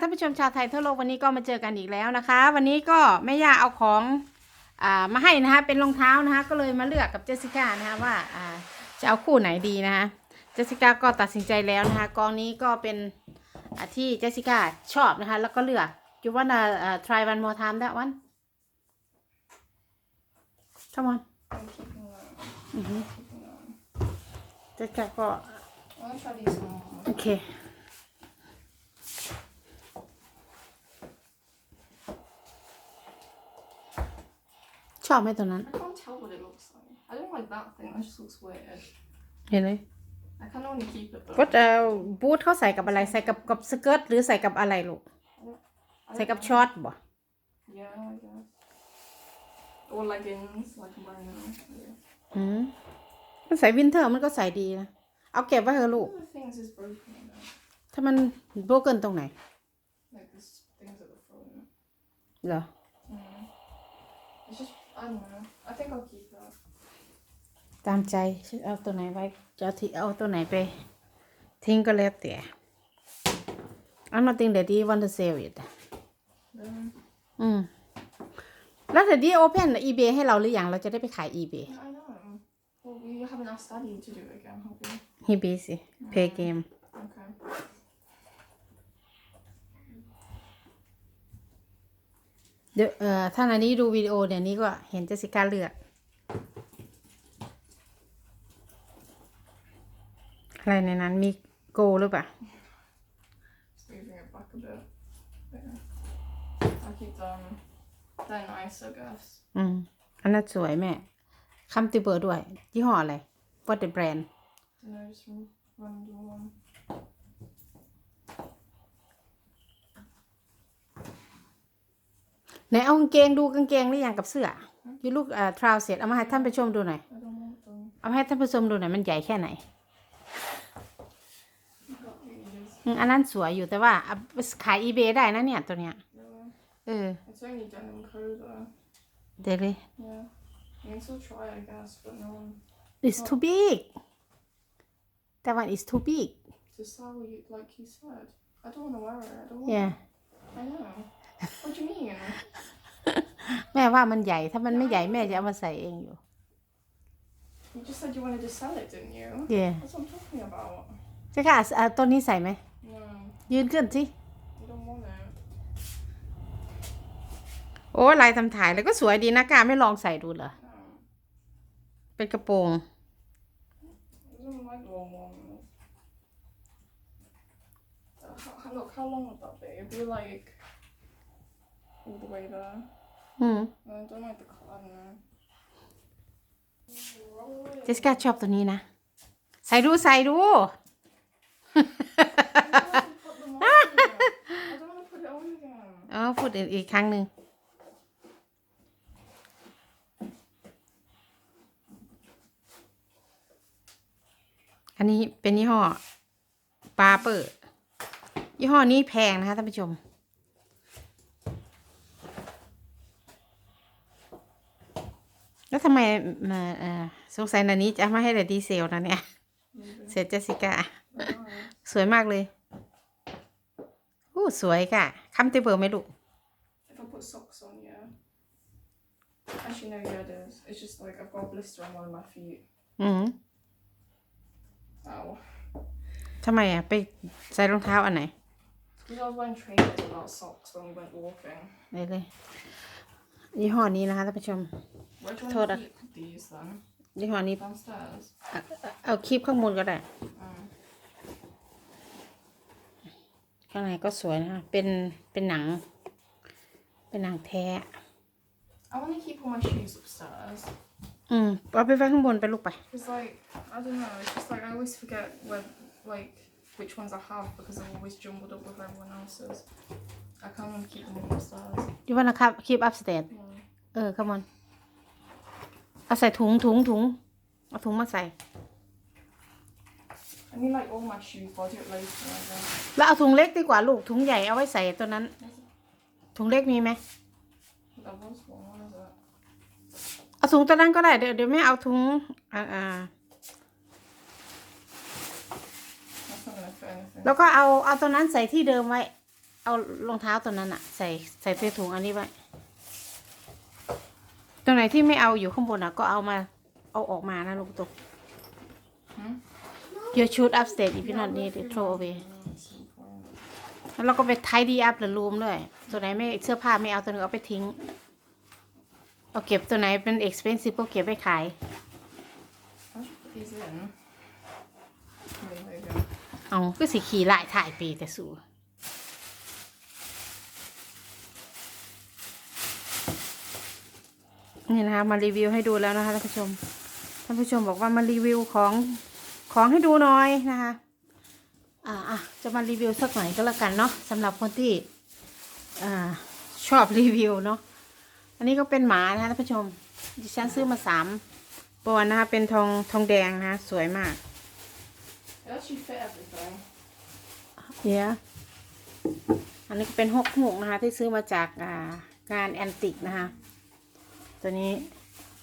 ท่านผู้ชมชาวไทยทั่วโลกวันนี้ก็มาเจอกันอีกแล้วนะคะ วันนี้ก็แม่ย่าเอาของอ่ามาให้นะคะเป็นรองเท้านะคะก็เลยมาเลือกกับเจสสิก้านะคะว่าอ่าจะเอาคู่ไหนดีนะคะเจสสิก้าก็ตัดสินใจแล้วนะคะกองนี้ก็เป็นอ่าที่เจสสิก้าชอบนะคะแล้วก็เลือก you wanna uh, try one more time that one come on I'm keeping that. อือฮึ Keeping that. เจสสิก้าก็ I want to try these more. โอเค ชอบ ไหมตัวนั้น I can't tell what it looks like. I don't like that thing. That just looks weird. เห็นเลย I can only keep it though. ก็เอ่อบูทเขาใส่กับอะไรใส่กับกับสเกิร์ตหรือใส่กับอะไรลูก I ใส่ don't กับ know. ช็อตบ่ Yeah, I guess. Or leggings, like I'm wearing now. Yeah. อืมมันใส่วินเทอร์มันก็ใส่ดีนะ เอาเก็บไว้เถอะลูก One of the things is broken. You know? ถ้ามันโบรกเกินตรงไหน Like this things at the front. เหรอ Mm. It's just I don't know. I think I'll keep that. ตามใจเอาตัวไหนไว้จะเอาที่เอาตัวไหนไป ทิ้งก็แล้วแต่ I'm not think that you want to sell it Um, อืม แล้วเดี๋ยวดีโอเพน eBay ให้เราหรือยังเราจะได้ไปขาย eBay yeah, I know. Well, we haven't asked Daddy to do it again, have we? eBay สิ Play game Okay. เดี๋ยวเอ่อถ้าอันนี้ดูวิดีโอเดี๋ยวนี้ก็เห็นเจสสิก้าเลือกอะไรในนั้นมีโกหรือเปล่า Just moving it back a bit. Yeah. I keep them. They're nice, I guess. อืม อันนั้นสวยแม่คัมติเบอร์ด้วยยี่ห้ออะไร What the brand You know, just from random one. ไหนเอากางเกงดูกางเกงหรือยังกับเสื้อยูลูกเอ่อทราวเสร็จเอามาให้ท่านผู้ชมดูหน่อย I don't want them. เอามาให้ท่านผู้ชมดูหน่อย มันใหญ่แค่ไหน Got these. อืมอันนั้นสวยอยู่แต่ว่าเอาไปขาย eBay ได้นะเนี่ยตัวเนี้ย Yeah. เออ It's only denim code though. เดี๋ยวเลย Yeah. I mean, still try, I guess, but no one. it's too big that one is too big Just how you, like you said. I don't want to wear it. I don't want yeah I know. What do you mean? แม่ว่ามันใหญ่ถ้ามันไม่ใหญ่แม่จะเอามาใส่เองอยู่ You just said you wanted to sell it, didn't you? yeah That's what I'm talking about. จะค่ะเอาตัวนี้ใส่ไหม No, ยืนขึ้นสิ I don't want it. โอ้ลายทำถ่ายแล้วก็สวยดีนะกล้าไม่ลองใส่ดูเหรอ No. เป็นกระโปรง I don't like long ones. Uh, how, how- look, how long would that be? It'd be like all the way there. เจสกาชอบตัวนี้นะ ใส่ดูใส่ดู De อ๋อพูดอีกอีกครั้งหนึ่ง อันนี้เป็นยี่ห้อปาเปอร์ยี่ห้อนี้แพงนะคะท่านผู้ชม แล้วทำไมเอ่อเอ่อสงสัยนันนี้จะเอามาให้แต่ดีเซลนะเนี่ย Maybe. เสร็จเจสสิก้า I don't know. สวยมากเลยอู้สวยค่ะคำเตเบิลไหมลูก If I put socks on, yeah. Actually, no, yeah, it is. It's just like I've got a blister on one of my feet. อืม Ow. ทำไมอะ ไปใส่รองเท้าอันไหน Because I was wearing trainers without socks when we went walking. เลยเลย ยี่ห้อนี้นะคะท่านผู้ชม Where do you Told want her. to keep these then? ยี่ห้อนี้ Downstairs. เอาเอาคลิปข้างบนก็ได้ Um, ข้างในก็สวยนะคะ เป็น เป็นหนัง เป็นหนังแท้ I want to keep all my shoes upstairs. อืมเอาไปไว้ข้างบนไปลูกไป Because, like, I don't know, it's just like I always forget when, like, which ones I have because they're always jumbled up with everyone else's. I can't even keep them all upstairs. ยี่ว่านะครับคลิปอัพสเตท Yeah. เออขมอนเอาใส่ถุงถุงถุงเอาถุงมาใส่ I need, like, all my shoes, but I'll do it later, I guess. แล้วเอาถุงเล็กดีกว่าลูกถุงใหญ่เอาไว้ใส่ตัวนั้น ถุงเล็กมีไหม That was one, what is it? เอาถุงตัวนั้นก็ได้เดี๋ยวเดี๋ยวแม่เอาถุงอ่าอ่า That's not gonna fit anything. แล้วก็เอาเอาตัวนั้นใส่ที่เดิมไว้ เอารองเท้าตัวนั้นอะใส่ใส่ใส่ถุงอันนี้ไว้ ตรงไหนที่ไม่เอาอยู่ข้างบนอะก็เอามา เอาออกมานะลูกตุ๊ก Hmm? your shoot upstairs if you not need it throw away แล้วเราก็ไป tidy up the room ด้วย ตัวไหนไม่เสื้อผ้าไม่เอาตัวนึงเอาไปทิ้ง เอาเก็บตัวไหนเป็น expensive ก็เก็บไปขาย I should put these in. There you go. เอาก็สิขี่ลายถ่ายปีแต่สูนี่นะคะมารีวิวให้ดูแล้วนะคะท่านผู้ชม ท่านผู้ชมบอกว่ามารีวิวของของให้ดูหน่อยนะคะ อ่าอะจะมารีวิวสักหน่อยก็แล้วกันเนาะสำหรับคนที่อ่าชอบรีวิวเนาะ อันนี้ก็เป็นหมานะคะท่านผู้ชม ดิฉันซื้อมาสามปอนด์นะคะเป็นทองทองแดงนะะสวยมาก It actually fit everything. เดี๋ยวอันนี้ก็เป็นหกหมกนะคะ ที่ซื้อมาจากงานแอนติกนะคะ ตัวนี้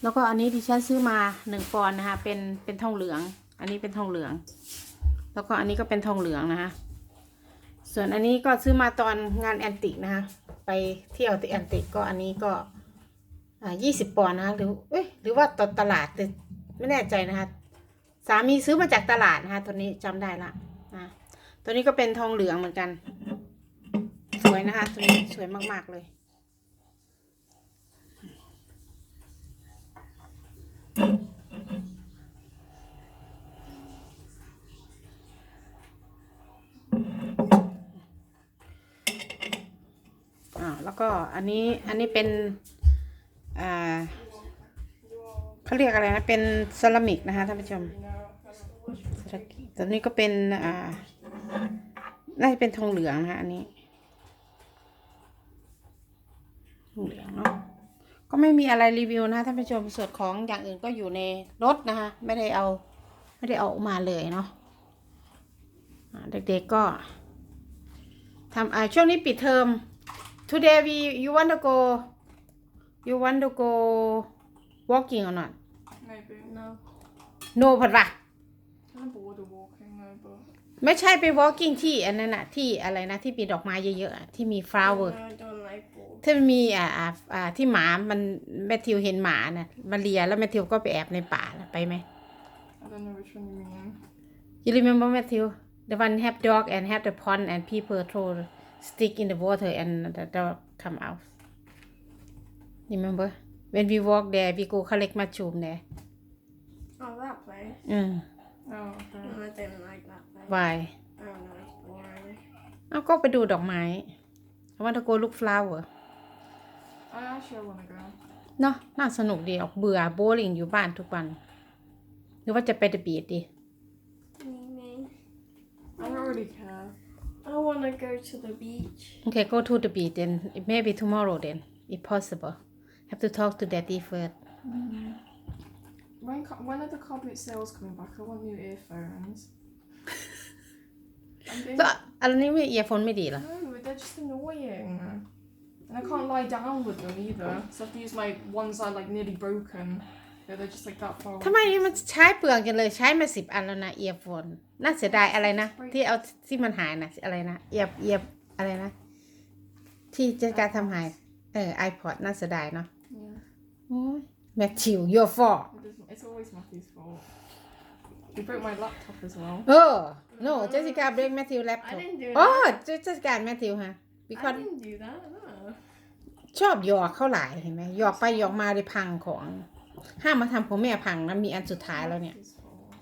แล้วก็อันนี้ดิฉันซื้อมาหนึ่งปอนนะคะ เป็นเป็นทองเหลือง อันนี้เป็นทองเหลือง แล้วก็อันนี้ก็เป็นทองเหลืองนะคะ ส่วนอันนี้ก็ซื้อมาตอนงานแอนติกนะคะ ไปเที่ยวที่แอนติกก็อันนี้ก็อ่ายี่สิบปอนนะคะหรือเอ้ยหรือว่าตอนตลาดแต่ไม่แน่ใจนะคะ สามีซื้อมาจากตลาดนะคะตัวนี้จำได้ละนะตัวนี้ก็เป็นทองเหลืองเหมือนกัน สวยนะคะตัวนี้สวยมาก ๆ เลยอ่าแล้วก็อันนี้อันนี้เป็นอ่า เขาเรียกอะไรนะ เป็นเซรามิกนะคะท่านผู้ชมตัวนี้ก็เป็นอ่าน่าจะเป็นทองเหลืองนะคะอันนี้ทองเหลืองเนาะก็ไม่มีอะไรรีวิวนะท่านผู้ชมส่วนของอย่างอื่นก็อยู่ในรถนะคะ ไม่ได้เอา ไม่ได้เอาออกมาเลยเนาะเด็กๆก็ทำอ่าช่วงนี้ปิดเทอม today we you want to go you want to go walking or not Maybe. No. no ผัดวะ Kind of bored of walking though, but. ไม่ใช่ไป walking ที่อันนั้นอะที่อะไรนะที่มีดอกไม้เยอะๆอะที่มี flower No, I don't like ball. ถ้ามันมีอ่าอ่าอ่าที่หมามันแมทธิวเห็นหมาน่ะมาเลียแล้วแมทธิวก็ไปแอบในป่าน่ะไปไหม I don't know which one you mean. You remember Matthew the one have dog and have the pond and people throw stick in the water and the dog come out remember when we walk there we go collect mushroom there Oh, that place. อืม Oh, okay. No, I didn't like that place. why I don't know, it's boring. เอาก็ไปดูดอกไม้ I want to go look flower I actually want to go. เนาะน่าสนุกดีออกเบื่อโบลิ่งอยู่บ้านทุกวัน หรือว่าจะไปเดบีดดี Mimi. I don't really care. I want to go to the beach. Okay, go to the beach then. Maybe tomorrow then, if possible. Have to talk to daddy first. When ca- when are the car boot sales coming back? I want new earphones. I'm being- ก็อันนี้ไม่เอียโฟนไม่ดีเหรอ no, they're just annoying. And I can't lie down with them either. So I have to use my ones that are like nearly broken. Yeah, they're just like that far ทำไมมันใช้เปลืองจังเลยใช้มาสิบอันแล้วนะเอียโฟนน่าเสียดายอะไรนะ ที่เอาที่มันหายนะอะไรนะเอียบเอียบอะไรนะ ที่เจะการทำหาย เออ iPod น่าเสียดายเนาะ Yeah. โอ้ย แมทธิว your fault It doesn't, it's always Matthew's fault. He broke my laptop as well. เออ no เจสสิก้า break Matthew I laptop didn't do โอ้ that. เจสสิก้า Matthew ฮะ I because didn't do that. No. ชอบหยอกเข้าหลายเห็นไหมหยอกไปหยอกมาเลยพังของ ห้ามมาทำของแม่พังนะมีอันสุดท้ายแล้วเนี่ย His fault.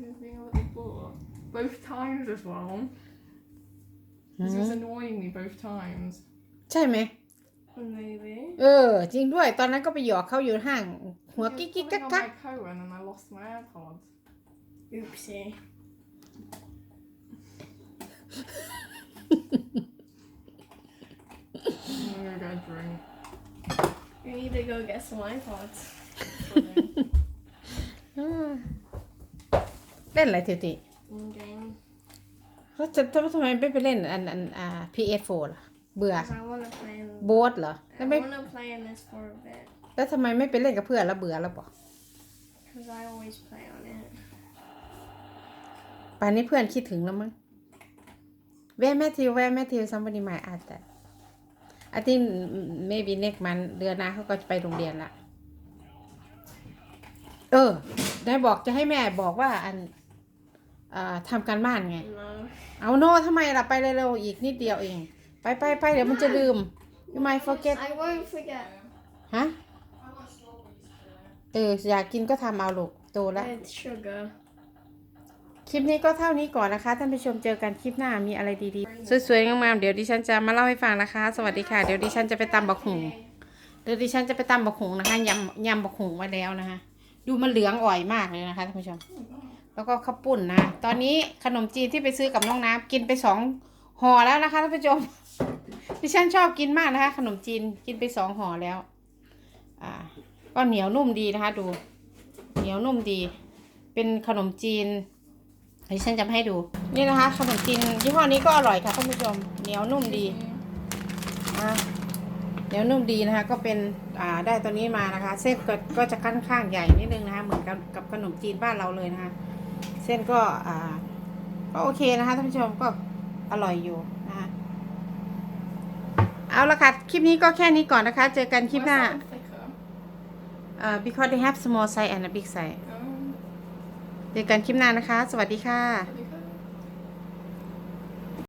He's being a little bored. Both times as well. This was annoying me both times. ใช่ไหม Maybe. เออ จริงด้วย ตอนนั้นก็ไปหยอกเขาอยู่ห้าง หัว He was กิ๊กกิ๊ก pulling กัก on กัก my coat and then I lost my AirPods. Oopsie. I'm gonna go get a drink. We need to go get some iPods. เออเล่นอะไรติติ Mm, game. เขาจะทำทำไมไม่ไปเล่นอันอันอ่า PS4 ล่ะ เบื่อ Because I want to play in. โบ๊ทเหรอ I แล้วไม่ want to play in this for a bit. แล้วทำไมไม่ไปเล่นกับเพื่อนแล้วเบื่อแล้วบอก Because I always play on it. ป่านนี้เพื่อนคิดถึงแล้วมั้ง where Matthew where Matthew somebody might ask that I think maybe next month เดือนหน้าเขาก็จะไปโรงเรียนละ เออ ได้บอกจะให้แม่บอกว่าอันอ่าทำการบ้านไง No. เอาโน่ทำไมล่ะไปเร็วๆอีกนิดเดียวเอง ไปไปไปเดี๋ยวมันจะลืม you might forget I won't forget. ฮะเอออยากกินก็ทำเอาลูกโตแล้ว With sugar. คลิปนี้ก็เท่านี้ก่อนนะคะ ท่านผู้ชมเจอกันคลิปหน้ามีอะไรดีๆ สวยๆงามๆเดี๋ยวดิฉันจะมาเล่าให้ฟังนะคะ สวัสดีค่ะ เดี๋ยวดิฉันจะไปตำบักหุงเดี๋ยวดิฉันจะไปตำบักหุงนะคะยำยำบักหุงไว้แล้วนะคะ ดูมันเหลืองอ่อยมากเลยนะคะท่านผู้ชม แล้วก็ข้าวปุ้นนะ ตอนนี้ขนมจีนที่ไปซื้อกับน้องน้ำกินไปสองห่อแล้วนะคะท่านผู้ชม ดิฉันชอบกินมากนะคะ ขนมจีนกินไปสองห่อแล้ว อ่า ก็เหนียวนุ่มดีนะคะ ดู เหนียวนุ่มดี เป็นขนมจีนดิฉันจะให้ดู นี่นะคะ ขนมจีนยี่ห้อนี้ก็อร่อยค่ะท่านผู้ชมเหนียวนุ่มดีอะเหนียวนุ่มดีนะคะ ก็เป็นอ่าได้ตัวนี้มานะคะ เส้นก็ก็จะค่อนข้างใหญ่นิดนึงนะคะ เหมือนกับกับขนมจีนบ้านเราเลยนะคะ เส้นก็อ่าก็โอเคนะคะท่านผู้ชมก็อร่อยอยู่นะคะ เอาละค่ะ คลิปนี้ก็แค่นี้ก่อนนะคะ เจอกันคลิปหน้า Why is that one thicker? เอ่อ because they have small size and a big size Um, เจอกันคลิปหน้านะคะ สวัสดีค่ะ maybe